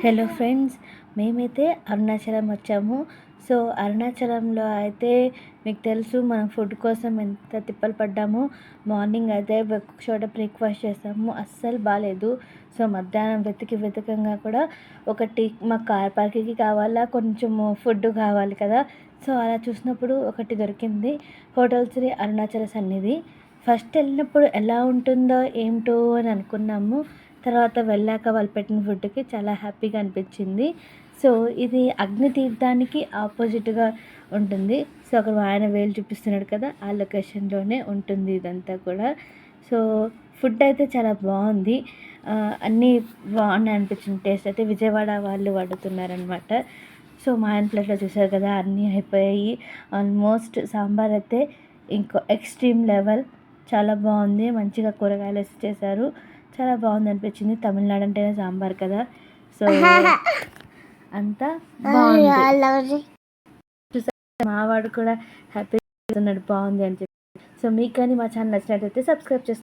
Hello friends మేమైతే అరుణాచలం వచ్చాము. So అరుణాచలంలో అయితే మీకు తెలుసు మనం ఫుడ్ కోసం ఎంత తిప్పలు పడ్డాము. మార్నింగ్ అయితే ఒక్కొక్క చోట బ్రేక్ఫాస్ట్ చేసాము. అస్సలు బాగాలేదు సో మధ్యాహ్నం వెతికి వెతకంగా కూడా ఒకటి మా కార్ పార్కింగ్కి కావాలా కొంచెము ఫుడ్ కావాలి కదా. సో అలా చూసినప్పుడు ఒకటి దొరికింది. హోటల్ శ్రీ అరుణాచల సన్నిధి. ఫస్ట్ వెళ్ళినప్పుడు ఎలా ఉంటుందో ఏమిటో అని అనుకున్నాము. తర్వాత వెళ్ళాక వాళ్ళు పెట్టిన ఫుడ్కి చాలా హ్యాపీగా అనిపించింది. సో ఇది అగ్ని తీర్థానికి ఆపోజిట్గా ఉంటుంది. సో అక్కడ ఆయన వేలు చూపిస్తున్నాడు కదా ఆ లొకేషన్లోనే ఉంటుంది ఇదంతా కూడా. సో ఫుడ్ అయితే చాలా బాగుంది. అన్నీ బాగున్నాయి అనిపించింది టేస్ట్ అయితే విజయవాడ వాళ్ళు వండుతున్నారనమాట సో మా ఆయన ప్లేట్లో చూసారు కదా అన్నీ అయిపోయాయి. ఆల్మోస్ట్ సాంబార్ అయితే ఇంకో ఎక్స్ట్రీమ్ లెవెల్. చాలా బాగుంది. మంచిగా కూరగాయలు వేసి చేశారు. చాలా బాగుంది అనిపించింది తమిళనాడు అంటేనే సాంబార్ కదా. సో అంతా బాగుంది. మావాడు కూడా హ్యాపీ బాగుంది అని చెప్పి. సో మీకు కానీ మా ఛానల్ నచ్చినట్లయితే సబ్స్క్రైబ్ చేసుకోండి.